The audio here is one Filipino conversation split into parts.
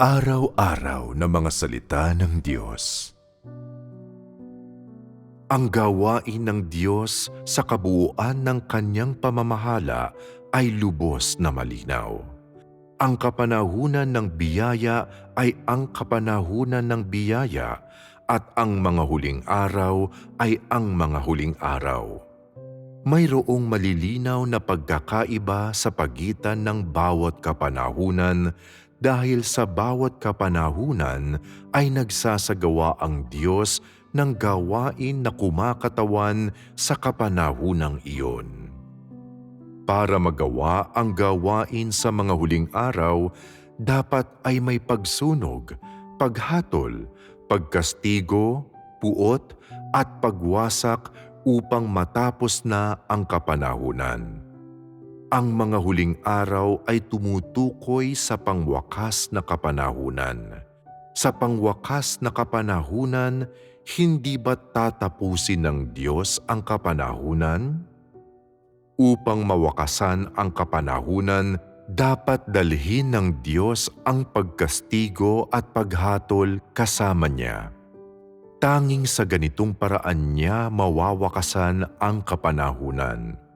Araw-araw na mga salita ng Diyos. Ang gawain ng Diyos sa kabuuan ng kanyang pamamahala ay lubos na malinaw. Ang kapanahunan ng biyaya ay ang kapanahunan ng biyaya at ang mga huling araw ay ang mga huling araw. Mayroong malilinaw na pagkakaiba sa pagitan ng bawat kapanahunan dahil sa bawat kapanahunan ay nagsasagawa ang Diyos ng gawain na kumakatawan sa kapanahunang iyon. Para magawa ang gawain sa mga huling araw, dapat ay may pagsunog, paghatol, pagkastigo, puot at pagwasak upang matapos na ang kapanahunan. Ang mga huling araw ay tumutukoy sa pangwakas na kapanahunan. Sa pangwakas na kapanahunan, hindi ba tatapusin ng Diyos ang kapanahunan? Upang mawakasan ang kapanahunan, dapat dalhin ng Diyos ang pagkastigo at paghatol kasama niya. Tanging sa ganitong paraan niya mawawakasan ang kapanahunan.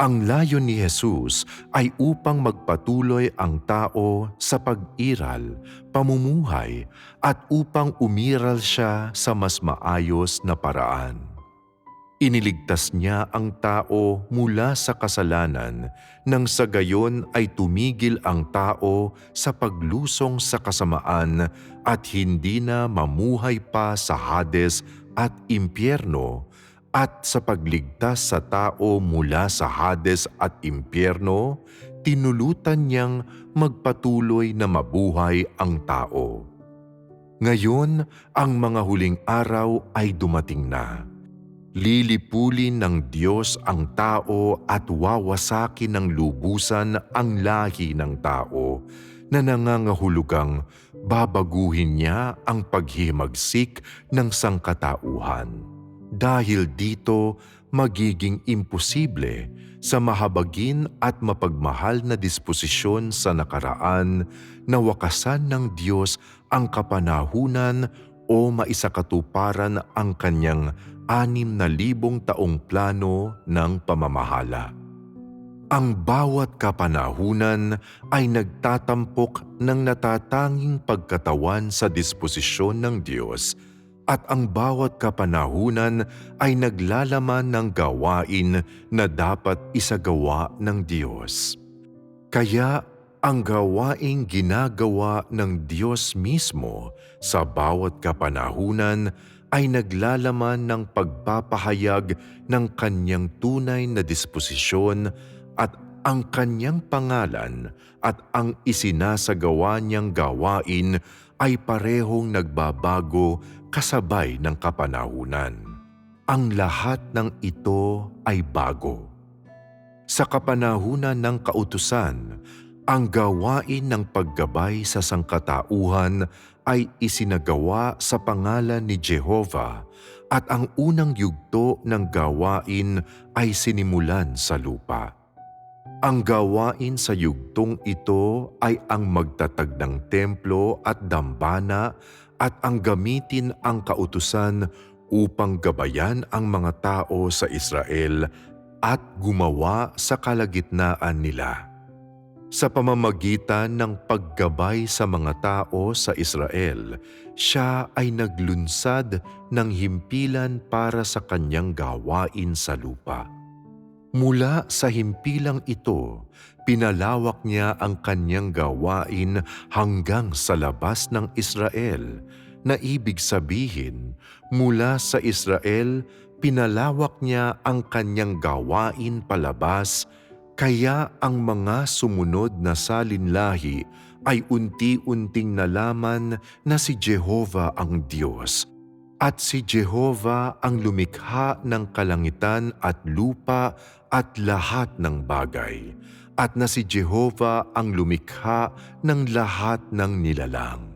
Ang layon ni Jesus ay upang magpatuloy ang tao sa pag-iral, pamumuhay at upang umiral siya sa mas maayos na paraan. Iniligtas niya ang tao mula sa kasalanan nang sa gayon ay tumigil ang tao sa paglusong sa kasamaan at hindi na mamuhay pa sa Hades at impyerno at sa pagligtas sa tao mula sa Hades at impyerno, tinulutan niyang magpatuloy na mabuhay ang tao. Ngayon, ang mga huling araw ay dumating na. Lilipulin ng Diyos ang tao at wawasakin ng lubusan ang lahi ng tao na nangangahulugang babaguhin niya ang paghimagsik ng sangkatauhan dahil dito magiging imposible sa mahabagin at mapagmahal na disposisyon sa nakaraan na wakasan ng Diyos ang kapanahunan o maisakatuparan ang kanyang anim na libong taong plano ng pamamahala. Ang bawat kapanahunan ay nagtatampok ng natatanging pagkatawan sa disposisyon ng Diyos – at ang bawat kapanahunan ay naglalaman ng gawain na dapat isagawa ng Diyos. Kaya ang gawaing ginagawa ng Diyos mismo sa bawat kapanahunan ay naglalaman ng pagpapahayag ng kanyang tunay na disposisyon at ang kanyang pangalan at ang isinasagawa niyang gawain ay parehong nagbabago kasabay ng kapanahunan. Ang lahat ng ito ay bago. Sa kapanahunan ng kautusan, ang gawain ng paggabay sa sangkatauhan ay isinagawa sa pangalan ni Jehova at ang unang yugto ng gawain ay sinimulan sa lupa. Ang gawain sa yugtong ito ay ang magtatag ng templo at dambana at ang gamitin ang kautusan upang gabayan ang mga tao sa Israel at gumawa sa kalagitnaan nila. Sa pamamagitan ng paggabay sa mga tao sa Israel, siya ay naglunsad ng himpilan para sa kanyang gawain sa lupa. Mula sa himpilang ito, pinalawak niya ang kanyang gawain hanggang sa labas ng Israel, na ibig sabihin, mula sa Israel, pinalawak niya ang kanyang gawain palabas, kaya ang mga sumunod na salinlahi ay unti-unting nalaman na si Jehova ang Diyos at si Jehova ang lumikha ng kalangitan at lupa at lahat ng bagay, at na si Jehova ang lumikha ng lahat ng nilalang.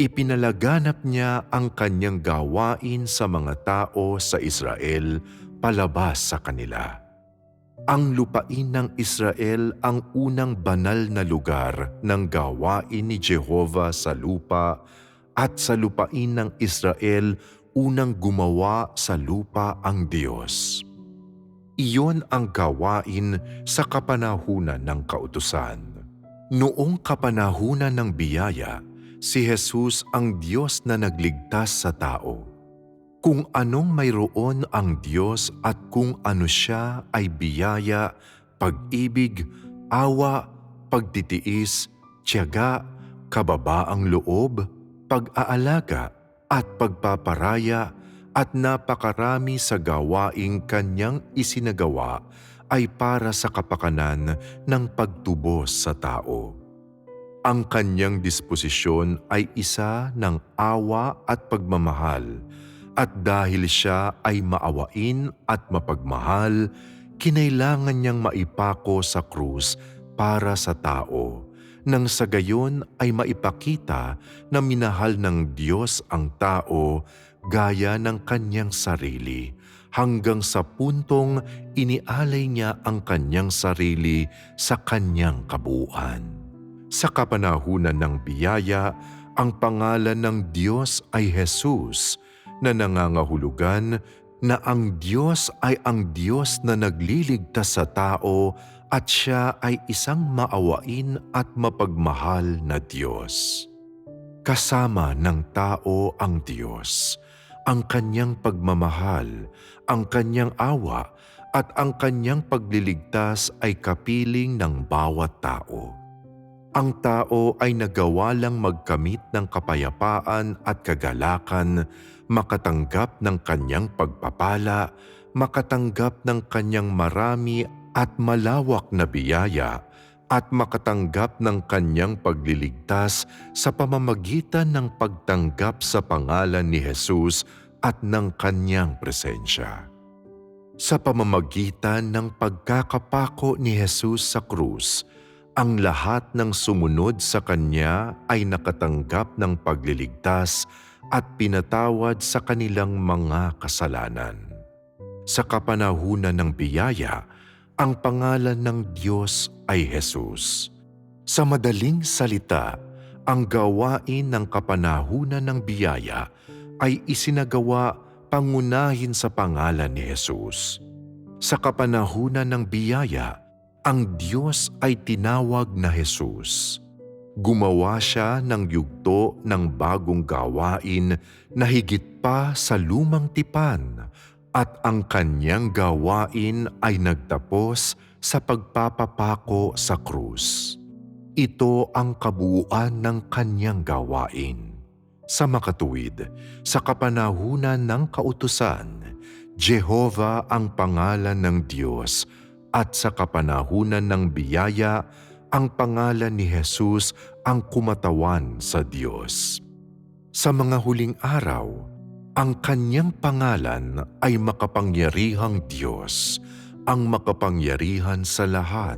Ipinalaganap niya ang kanyang gawain sa mga tao sa Israel palabas sa kanila. Ang lupain ng Israel ang unang banal na lugar ng gawain ni Jehova sa lupa at sa lupain ng Israel unang gumawa sa lupa ang Diyos. Iyon ang gawain sa kapanahunan ng kautusan. Noong kapanahunan ng biyaya, si Jesus ang Diyos na nagligtas sa tao. Kung anong mayroon ang Diyos at kung ano siya ay biyaya, pag-ibig, awa, pagtitiis, tiyaga, kababaang loob, pag-aalaga at pagpaparaya at napakarami sa gawaing kanyang isinagawa ay para sa kapakanan ng pagtubos sa tao. Ang kanyang disposisyon ay isa ng awa at pagmamahal at dahil siya ay maawain at mapagmahal, kinailangan niyang maipako sa krus para sa tao nang sa gayon ay maipakita na minahal ng Diyos ang tao gaya ng kanyang sarili hanggang sa puntong inialay niya ang kanyang sarili sa kanyang kabuuan. Sa kapanahunan ng biyaya, ang pangalan ng Diyos ay Jesus na nangangahulugan na ang Diyos ay ang Diyos na nagliligtas sa tao at siya ay isang maawain at mapagmahal na Diyos. Kasama ng tao ang Diyos, ang kanyang pagmamahal, ang kanyang awa at ang kanyang pagliligtas ay kapiling ng bawat tao. Ang tao ay nagawa lang magkamit ng kapayapaan at kagalakan, makatanggap ng kanyang pagpapala, makatanggap ng kanyang marami at malawak na biyaya at makatanggap ng kanyang pagliligtas sa pamamagitan ng pagtanggap sa pangalan ni Jesus at ng kanyang presensya. Sa pamamagitan ng pagkakapako ni Jesus sa krus, ang lahat ng sumunod sa kanya ay nakatanggap ng pagliligtas at pinatawad sa kanilang mga kasalanan. Sa kapanahunan ng biyaya, ang pangalan ng Diyos ay Jesus. Sa madaling salita, ang gawain ng kapanahunan ng biyaya ay isinagawa pangunahin sa pangalan ni Jesus. Sa kapanahunan ng biyaya, ang Diyos ay tinawag na Jesus. Gumawa siya ng yugto ng bagong gawain na higit pa sa lumang tipan at ang kanyang gawain ay nagtapos sa pagpapapako sa krus. Ito ang kabuuan ng kanyang gawain. Sa makatuwid, sa kapanahunan ng kautusan, Jehova ang pangalan ng Diyos at sa kapanahunan ng biyaya, ang pangalan ni Jesus ang kumatawan sa Diyos. Sa mga huling araw, ang kanyang pangalan ay makapangyarihang Diyos, ang makapangyarihan sa lahat,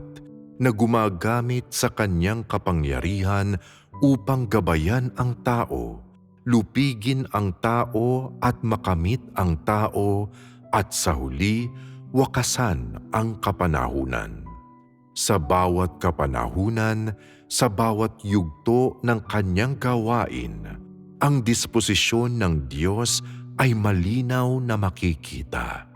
na gumagamit sa kanyang kapangyarihan upang gabayan ang tao, lupigin ang tao at makamit ang tao, at sa huli, wakasan ang kapanahunan. Sa bawat kapanahunan, sa bawat yugto ng kanyang gawain, ang disposisyon ng Diyos ay malinaw na makikita.